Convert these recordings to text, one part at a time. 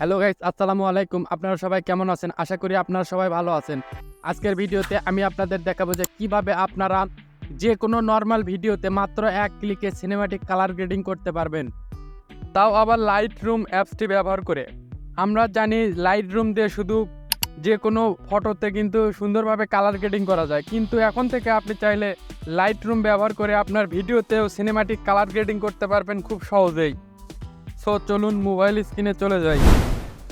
Hello guys আসসালামু আলাইকুম। আপনারা সবাই কেমন আছেন? আশা করি আপনারা সবাই ভালো আছেন। আজকের ভিডিওতে আমি আপনাদের দেখাবো যে কীভাবে আপনারা যে কোনো নর্মাল ভিডিওতে মাত্র এক ক্লিকে সিনেমাটিক কালার গ্রেডিং করতে পারবেন। তাও আবার লাইট রুম অ্যাপসটি ব্যবহার করে। আমরা জানি লাইট রুম দিয়ে শুধু যে কোনো ফটোতে কিন্তু সুন্দরভাবে কালার গ্রেডিং করা যায়। কিন্তু এখন থেকে আপনি চাইলে লাইট রুম ব্যবহার করে আপনার ভিডিওতেও সিনেমাটিক কালার গ্রেডিং করতে পারবেন খুব সহজেই। সো চলুন মোবাইল স্ক্রিনে চলে যাই।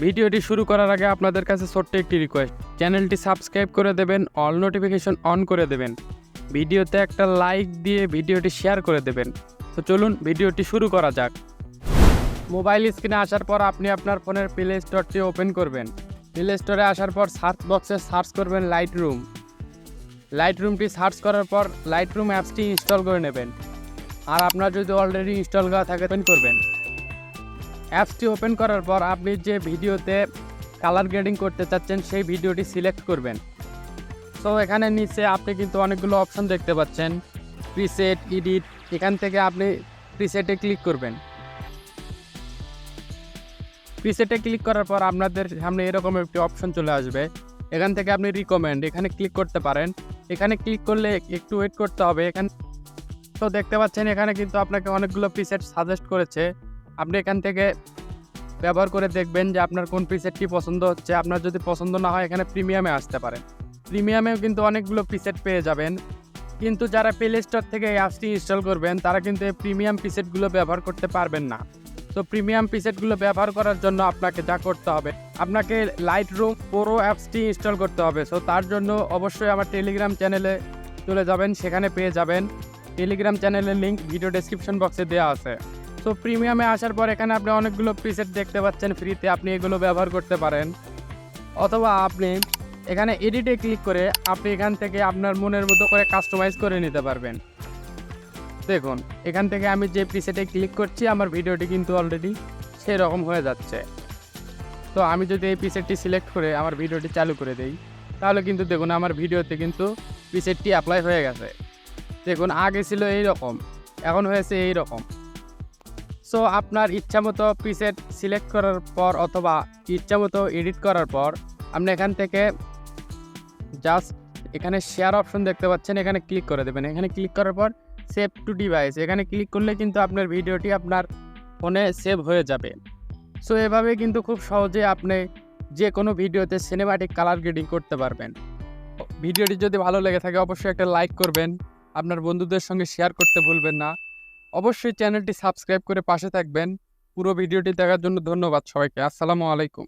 ভিডিওটি শুরু করার আগে আপনাদের কাছে ছোট্ট একটি রিকোয়েস্ট চ্যানেলটি সাবস্ক্রাইব করে দেবেন অল নোটিফিকেশন অন করে দেবেন। ভিডিওতে একটা লাইক দিয়ে ভিডিওটি শেয়ার করে দেবেন। তো চলুন ভিডিওটি শুরু করা যাক। মোবাইল স্ক্রিনে আসার পর আপনি আপনার ফোনের প্লে স্টোরটি ওপেন করবেন। প্লে স্টোরে আসার পর সার্চ বক্সে সার্চ করবেন লাইট রুম লাইট রুমটি সার্চ করার পর লাইট রুম অ্যাপসটি ইনস্টল করে নেবেন। আর আপনার যদি অলরেডি ইনস্টল করা থাকে ওপেন করবেন। অ্যাপসটি ওপেন করার পর আপনি যে ভিডিওতে কালার গ্রেডিং করতে চাচ্ছেন, সেই ভিডিওটি সিলেক্ট করবেন। তো এখানে নিচে আপনি কিন্তু অনেকগুলো অপশন দেখতে পাচ্ছেন। প্রিসেট এডিট এখান থেকে আপনি প্রিসেটে ক্লিক করবেন। প্রিসেটে ক্লিক করার পর আপনাদের সামনে এরকম একটি অপশন চলে আসবে। এখান থেকে আপনি রিকমেন্ড এখানে ক্লিক করতে পারেন। এখানে ক্লিক করলে একটু ওয়েট করতে হবে। এখানে তো দেখতে পাচ্ছেন, এখানে কিন্তু আপনাকে অনেকগুলো প্রিসেট সাজেস্ট করেছে। আপনি এখান থেকে ব্যবহার করে দেখবেন যে আপনার কোন প্রিসেটটি পছন্দ হচ্ছে। আপনার যদি পছন্দ না হয়, এখানে প্রিমিয়ামে আসতে পারেন। প্রিমিয়ামেও কিন্তু অনেকগুলো প্রিসেট পেয়ে যাবেন। কিন্তু যারা প্লে স্টোর থেকে এই অ্যাপসটি ইনস্টল করবেন, তারা কিন্তু এই প্রিমিয়াম প্রিসেটগুলো ব্যবহার করতে পারবেন না। তো প্রিমিয়াম প্রিসেটগুলো ব্যবহার করার জন্য আপনাকে যা করতে হবে, আপনাকে লাইট রুম পুরো অ্যাপসটি ইনস্টল করতে হবে। সো তার জন্য অবশ্যই আমার টেলিগ্রাম চ্যানেলে চলে যাবেন, সেখানে পেয়ে যাবেন। টেলিগ্রাম চ্যানেলের লিঙ্ক ভিডিও ডেসক্রিপশন বক্সে দেওয়া আছে। তো প্রিমিয়ামে আসার পর এখানে আপনি অনেকগুলো প্রিসেট দেখতে পাচ্ছেন ফ্রিতে আপনি এগুলো ব্যবহার করতে পারেন। অথবা আপনি এখানে এডিটে ক্লিক করে আপনি এখান থেকে আপনার মনের মতো করে কাস্টমাইজ করে নিতে পারবেন। দেখুন, এখান থেকে আমি যে প্রিসেটে ক্লিক করছি, আমার ভিডিওটি কিন্তু অলরেডি সেই রকম হয়ে যাচ্ছে। তো আমি যদি এই প্রিসেটটি সিলেক্ট করে আমার ভিডিওটি চালু করে দেই, তাহলে কিন্তু দেখুন আমার ভিডিওতে কিন্তু প্রিসেটটি অ্যাপ্লাই হয়ে গেছে। দেখুন, আগে ছিল এই রকম এখন হয়েছে এই রকম সো আপনার ইচ্ছা মতো প্রিসেট সিলেক্ট করার পর অথবা ইচ্ছা মতো এডিট করার পর, আপনি এখান থেকে জাস্ট এখানে শেয়ার অপশন দেখতে পাচ্ছেন, এখানে ক্লিক করে দেবেন। এখানে ক্লিক করার পর সেভ টু ডিভাইস এখানে ক্লিক করলে কিন্তু আপনার ভিডিওটি আপনার ফোনে সেভ হয়ে যাবে। সো এভাবে কিন্তু খুব সহজে আপনি যে কোনো ভিডিওতে সিনেমাটিক কালার গ্রেডিং করতে পারবেন। ভিডিওটি যদি ভালো লেগে থাকে, অবশ্যই একটা লাইক করবেন। আপনার বন্ধুদের সঙ্গে শেয়ার করতে ভুলবেন না। অবশ্যই চ্যানেলটি সাবস্ক্রাইব করে পাশে থাকবেন। পুরো ভিডিওটি দেখার জন্য ধন্যবাদ সবাইকে। আসসালামু আলাইকুম।